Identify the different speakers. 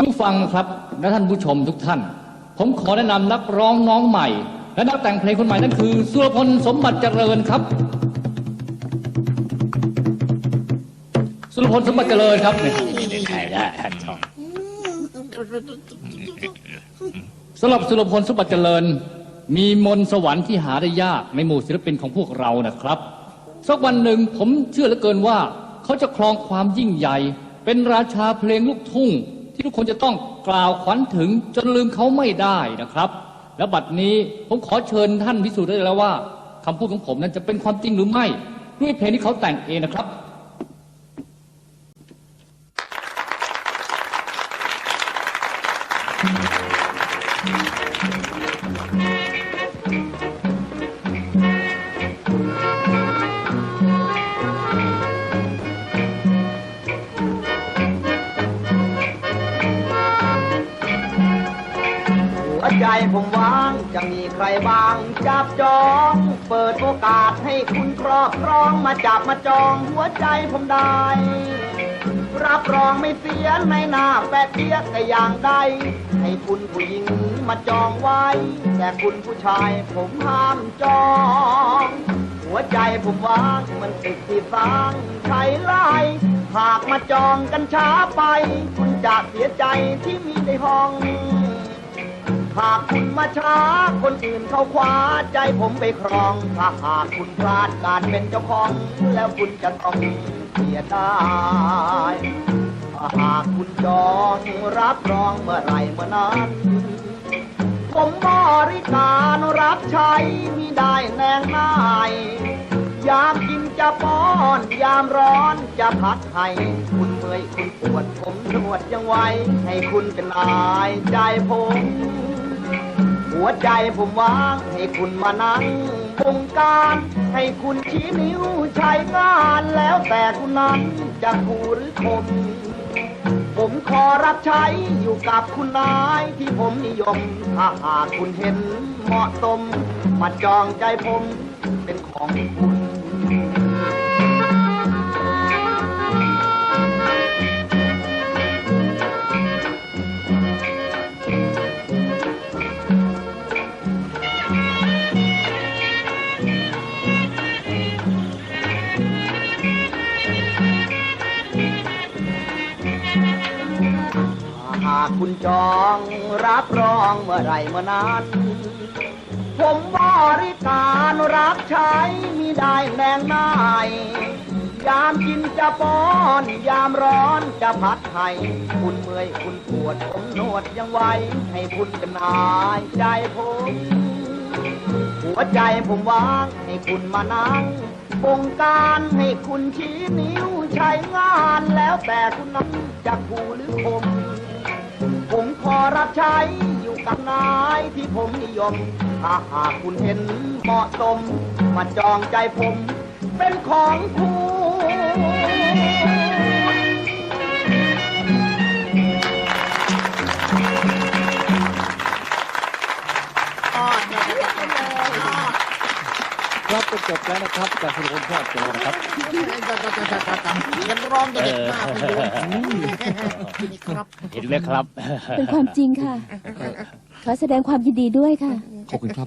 Speaker 1: ผู้ฟังครับและท่านผู้ชมทุกท่าน ผมขอแนะนำนักร้องน้องใหม่ และนักแต่งเพลงคนใหม่นั่นคือสุรพลสมบัติเจริญครับ สุรพลสมบัติเจริญครับนี่สำหรับสุรพลสมบัติเจริญ มีมนสวรรค์ที่หาได้ยากในหมู่ศิลปินของพวกเรานะครับสักวันหนึ่งผมเชื่อเหลือเกินว่า เขาจะครองความยิ่งใหญ่ เป็นราชาเพลงลูกทุ่ง ที่ทุกคนจะต้องกล่าวขวัญถึงจนลืมเขาไม่ได้นะครับ และบัดนี้ผมขอเชิญท่านพิสูจน์ได้แล้วว่าคำพูดของผมนั้นจะเป็นความจริงหรือไม่ ด้วยเพลงที่เขาแต่งเองนะครับ
Speaker 2: ผมว่าง จะมีใครบ้าง จับจอง เปิดโอกาสให้คุณครอบครองมาจับมาจองหัวใจผมได้ รับรองไม่เสียในหน้าแปะเปียกแต่อย่างใด ให้คุณผู้หญิงมาจองไว้ แต่คุณผู้ชายผมห้ามจอง หัวใจผมว่างมันติดที่สร้างใช้ไล่หากมาจองกันช้าไป คุณจะเสียใจที่มีในห้อง หากคุณมาช้า คนอื่นเขาคว้าใจผมไปครอง ถ้าหากคุณพลาดการเป็นเจ้าของ แล้วคุณจะต้องเสียดายถ้าหากคุณจองรับรองเมื่อไหรเมื่อนั้นผมบริการรับใช้มิได้แนงนาย ยามกินจะป้อน ยามร้อนจะพัดให้คุณเมื่อยคุณปวดผมนวดยังไวให้คุณเป็นนายใจผม หัวใจผมวางให้คุณมานั่งบงการ ให้คุณชี้นิ้วใช้งานแล้วแต่คุณนั้นจะคู่หรือคมผมขอรับใช้อยู่กับคุณนายที่ผมนิยม ถ้าหากคุณเห็นเหมาะสมมาจองใจผมเป็นของคุณ คุณจองรับรองเมื่อไรเมื่อนั้น ผมบริการรับใช้มีได้แนงนาย ยามกินจะป้อน ยามร้อนจะพัดให้คุณเมื่อยคุณปวดผมนวดยังไวให้คุณเป็นายใจผมหัวใจผมว่างให้คุณมานั่งบงการให้คุณชี้นิ้วใช้งานแล้วแต่คุณนั้นจะคู่หรือคมผม อรับใช้อยู่กับนายที่ผมนิยม ถ้าหากคุณเห็นเหมาะสมมาจองใจผม เป็นของคุณ
Speaker 1: ครับก็จบแล้วนะครับจากสุรพลสมบัติเจริญนะครับ
Speaker 3: ยังร้องจะเด็กมากเลยครับ
Speaker 1: เห็นไหมครับ
Speaker 4: เป็นความจริงค่ะ ขอแสดงความยินดีด้วยค่ะ
Speaker 5: ขอบคุณครับ